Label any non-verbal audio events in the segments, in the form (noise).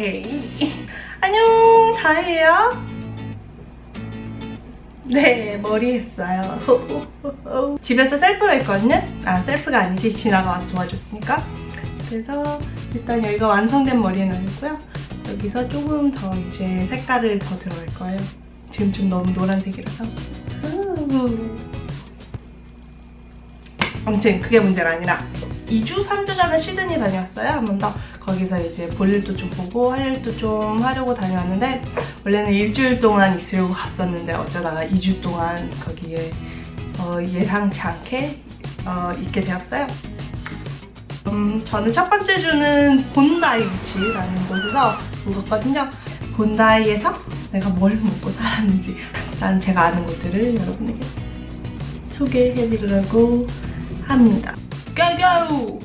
오케이. 안녕, 다혜예요. 네, 머리 했어요. (laughs) 집에서 셀프로 했거든요. 아, 셀프가 아니지. 지나가 와서 도와줬으니까. 그래서 일단 여기가 완성된 머리는 아니고요. 여기서 조금 더 이제 색깔을 더 들어갈 거예요. 지금 좀 너무 노란색이라서. 후. 아무튼 그게 문제가 아니라 2주, 3주 전에 시드니 다녀왔어요. 한 번 더. 거기서 이제 볼일도 좀 보고 할 일도 좀 하려고 다녀왔는데 원래는 일주일 동안 있으려고 갔었는데 어쩌다가 2주 동안 거기에 어, 예상치 않게 어, 있게 되었어요. 음, 저는 첫 번째 주는 본다이 비치라는 곳에서 묵었거든요. 본다이에서 내가 뭘 먹고 살았는지 난 제가 아는 곳들을 여러분에게 소개해드리려고 합니다. 고고!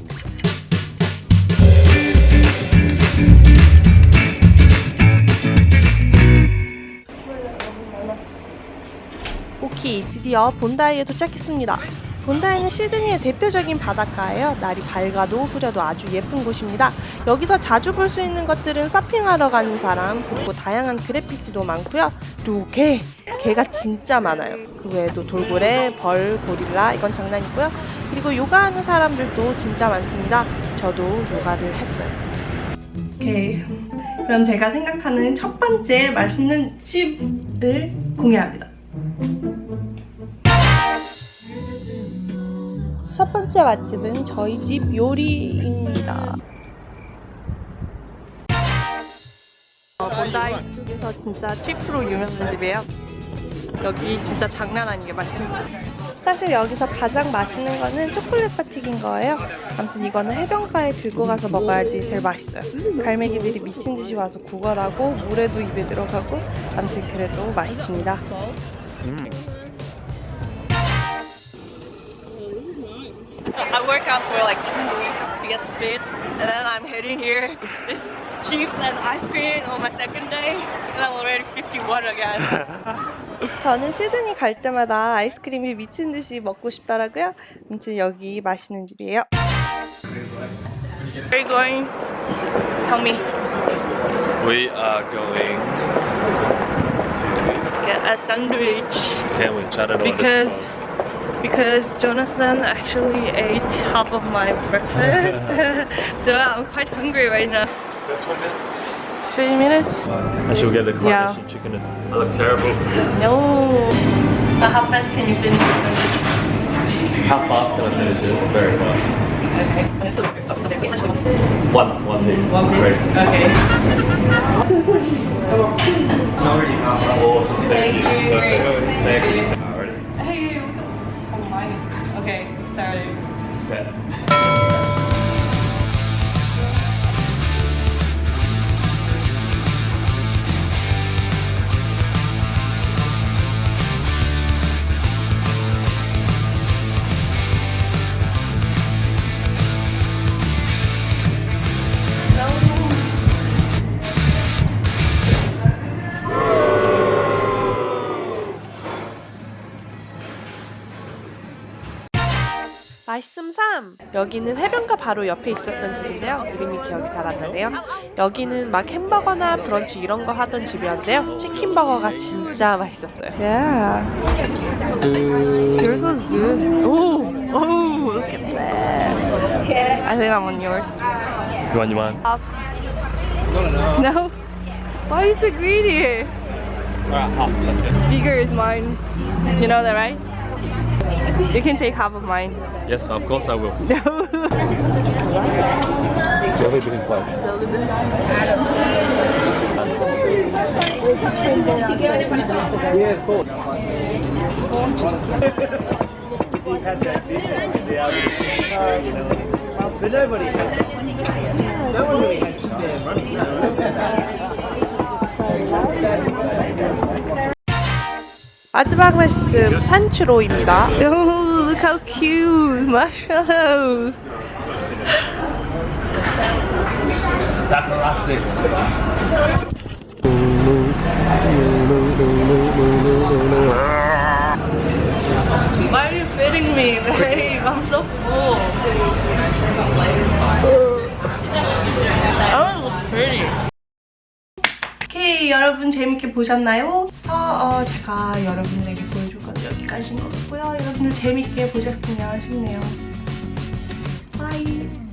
오키 드디어 본다이에 도착했습니다. 본다이는 시드니의 대표적인 바닷가예요. 날이 밝아도 흐려도 아주 예쁜 곳입니다. 여기서 자주 볼 수 있는 것들은 서핑하러 가는 사람, 그리고 다양한 그래피티도 많고요. 그리고 개, 개가 진짜 많아요. 그 외에도 돌고래, 벌, 고릴라 이건 장난이고요. 그리고 요가하는 사람들도 진짜 많습니다. 저도 요가를 했어요. 오케이. 그럼 제가 생각하는 첫 번째 맛있는 집을 공개합니다. 첫 번째 맛집은 저희 집 요리입니다. 어, 본다 이 쪽에서 진짜 칩으로 유명한 집이에요. 여기 진짜 장난 아니게 맛있습니다. 사실 여기서 가장 맛있는 거는 초콜릿 바튀긴 거예요. 아무튼 이거는 해변가에 들고 가서 먹어야지 제일 맛있어요. 갈매기들이 미친 듯이 와서 구걸하고 물에도 입에 들어가고 아무튼 그래도 맛있습니다. I work out for like two weeks to get fit, and then I'm heading here. Chips and ice cream on my second day, and I'm already 51 again. 저는 시드니 갈 때마다 아이스크림이 미친 듯이 먹고 싶더라고요. 아무튼 여기 맛있는 집이에요. Where are you going? Tell me. We are going Get a sandwich. to sandwich. I don't know Because because Jonathan actually ate half of my breakfast, so I'm quite hungry right now. It's called. 20 minutes? And she'll get the Yeah. Kardashian chicken. I look terrible. No. So how fast can you finish the sandwich? How fast can I finish it? Very fast. Okay. One, one piece. One piece. Okay. Awesome. Thank, Thank you. Perfect. Thank you. 맛있음 3! 여기는 해변가 바로 옆에 있었던 집인데요. 이름이 기억이 잘 안 나네요. 여기는 막 햄버거나 브런치 이런 거 하던 집이었는데요. 치킨버거가 진짜 맛있었어요. Yeah. Yours was good. Oh, oh, look at that. I think I want yours. You want, you want? No? Why are you so greedy? Alright, half. Let's go. Bigger is mine. You know that, right? You can take half of mine. Yes, of course I will. No. Jelly bean flight. But nobody has. No one really has spare money. 마지막 말씀 산추로입니다. Oh, look how cute. Marshmallows. Why are you feeding me, babe? I'm so full. 여러분 재밌게 보셨나요? 어, 어, 제가 여러분에게 보여줄 건 여기까지인 것 같고요. 여러분들 재밌게 보셨으면 싶네요. 바이.